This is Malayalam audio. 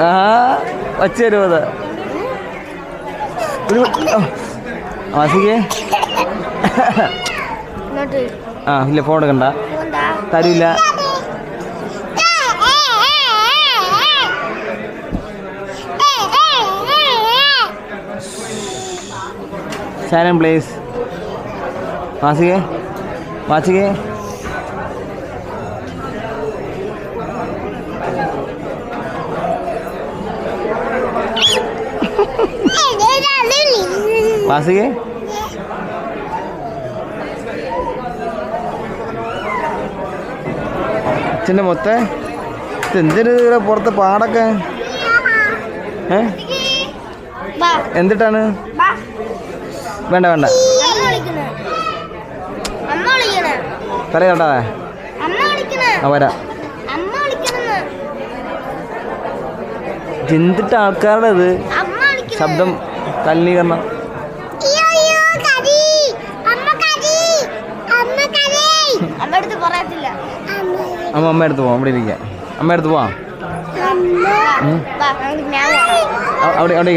ആ വച്ച് തരുമോ അത് ഒരു മാസികേ ആ ഇല്ല ഫോൺ എടുക്കണ്ട. തരില്ല തരൂല. ശാലം പ്ലേസ് മാസികേ മാസികേ മാസികേ അച്ഛന്റെ മൊത്തം ഇവിടെ പുറത്ത് പാടൊക്കെ? ഏ? എന്തിട്ടാണ്? വേണ്ട വേണ്ട. പറയാട്ടാ ആ വരാം. എന്തിട്ട് ആൾക്കാരുടെ ഇത്? ശബ്ദം കലിനീകരണം. അമ്മ അമ്മ അടുത്ത് പോവാം. അവിടെ ഇരിക്കാം. അമ്മ അടുത്ത് പോവാം. അവിടെ അവിടെ